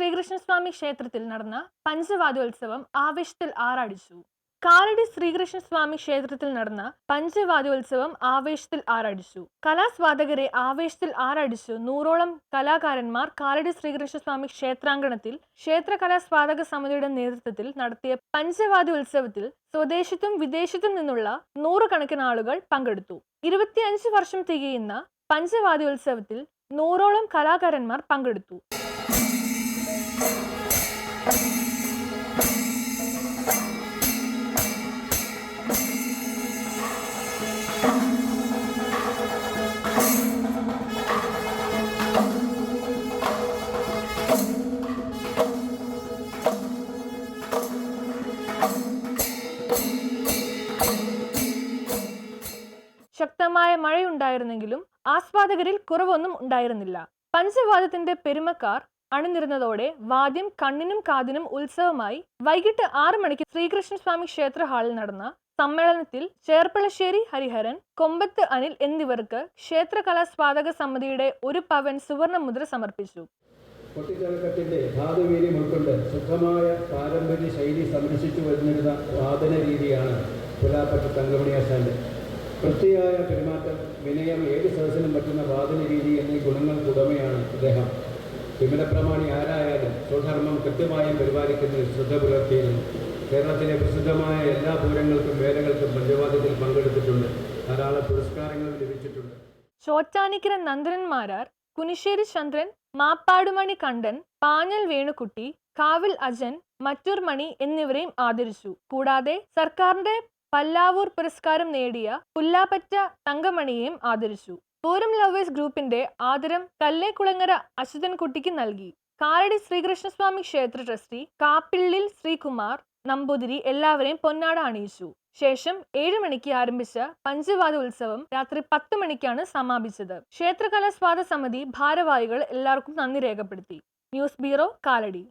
ശ്രീകൃഷ്ണസ്വാമി ക്ഷേത്രത്തിൽ നടന്ന പഞ്ചവാദ്യോത്സവം ആവേശത്തിൽ ആറാടിച്ചു. കാലടി ശ്രീകൃഷ്ണസ്വാമി ക്ഷേത്രത്തിൽ നടന്ന പഞ്ചവാദ്യോത്സവം ആവേശത്തിൽ ആറാടിച്ചു. കലാസ്വാദകരെ ആവേശത്തിൽ ആറാടിച്ചു നൂറോളം കലാകാരന്മാർ കാലടി ശ്രീകൃഷ്ണസ്വാമി ക്ഷേത്രാങ്കണത്തിൽ ക്ഷേത്ര കലാസ്വാദക സമിതിയുടെ നേതൃത്വത്തിൽ നടത്തിയ പഞ്ചവാദ്യോത്സവത്തിൽ സ്വദേശത്തും വിദേശത്തും നിന്നുള്ള നൂറുകണക്കിന് ആളുകൾ പങ്കെടുത്തു. ഇരുപത്തിയഞ്ച് വർഷം തികയുന്ന പഞ്ചവാദ്യോത്സവത്തിൽ നൂറോളം കലാകാരന്മാർ പങ്കെടുത്തു. ശക്തമായ മഴയുണ്ടായിരുന്നെങ്കിലും ആസ്വാദകരിൽ കുറവൊന്നും ഉണ്ടായിരുന്നില്ല. പഞ്ചവാദത്തിന്റെ പെരുമക്കാർ അണിനിരുന്നതോടെ വാദ്യം കണ്ണിനും കാതിനും ഉത്സവമായി വൈകിട്ട് ആറു മണിക്ക് ശ്രീകൃഷ്ണസ്വാമി ക്ഷേത്ര ഹാളിൽ നടന്ന സമ്മേളനത്തിൽ ചേർപ്പളശ്ശേരി ഹരിഹരൻ കൊമ്പത്ത് അനിൽ എന്നിവർക്ക് ക്ഷേത്ര കലാസ്വാദക സമിതിയുടെ ഒരു പവൻ സുവർണ മുദ്ര സമർപ്പിച്ചു. കൊട്ടിച്ചളക്കത്തിന്റെ ധാതുവീര്യം ഉൾക്കൊണ്ട് ശുദ്ധമായ പാരമ്പര്യ ശൈലി സംരക്ഷിച്ചു വരുന്നിരുന്ന വാദന രീതിയാണ് പുലാപ്പറ്റ തങ്കമണിയാശാന്റെ. വൃത്തിയായ പെരുമാറ്റം വിനയം ഏത് സദസ്സിനും പറ്റുന്ന വാദന രീതി എന്നീ ഗുണങ്ങൾക്ക് ഉടമയാണ് അദ്ദേഹം വിമലപ്രമാണി ആരായാലും സ്വധർമ്മം കൃത്യമായും പരിപാലിക്കുന്നതിൽ ശ്രദ്ധ പുലർത്തിയിരുന്നു. കേരളത്തിലെ പ്രസിദ്ധമായ എല്ലാ പൂരങ്ങൾക്കും വേലകൾക്കും പഞ്ചവാദ്യത്തിൽ പങ്കെടുത്തിട്ടുണ്ട്. ധാരാളം പുരസ്കാരങ്ങൾ ലഭിച്ചിട്ടുണ്ട്. ചോറ്റാനിക്കര നന്ദനന്മാരാർ കുനിശ്ശേരി ചന്ദ്രൻ മാപ്പാടുമണി കണ്ടൻ പാഞ്ഞൽ വേണുകുട്ടി കാവിൽ അജൻ മറ്റൂർ മണി എന്നിവരെയും ആദരിച്ചു. കൂടാതെ സർക്കാരിന്റെ പല്ലാവൂർ പുരസ്കാരം നേടിയ പുല്ലാപ്പറ്റ തങ്കമണിയെയും ആദരിച്ചു. പൂരം ലവേഴ്സ് ഗ്രൂപ്പിന്റെ ആദരം കല്ലേക്കുളങ്ങര അച്യുതൻകുട്ടിക്ക് നൽകി. കാലടി ശ്രീകൃഷ്ണസ്വാമി ക്ഷേത്ര ട്രസ്റ്റി കാപ്പിള്ളിൽ ശ്രീകുമാർ നമ്പൂതിരി എല്ലാവരെയും പൊന്നാട അണിയിച്ചു. ശേഷം ഏഴ് മണിക്ക് ആരംഭിച്ച പഞ്ചവാദ ഉത്സവം രാത്രി പത്ത് മണിക്കാണ് സമാപിച്ചത്. ക്ഷേത്രകലാസ്വാദ സമിതി ഭാരവാഹികൾ എല്ലാവർക്കും നന്ദി രേഖപ്പെടുത്തി. News bureau Kalady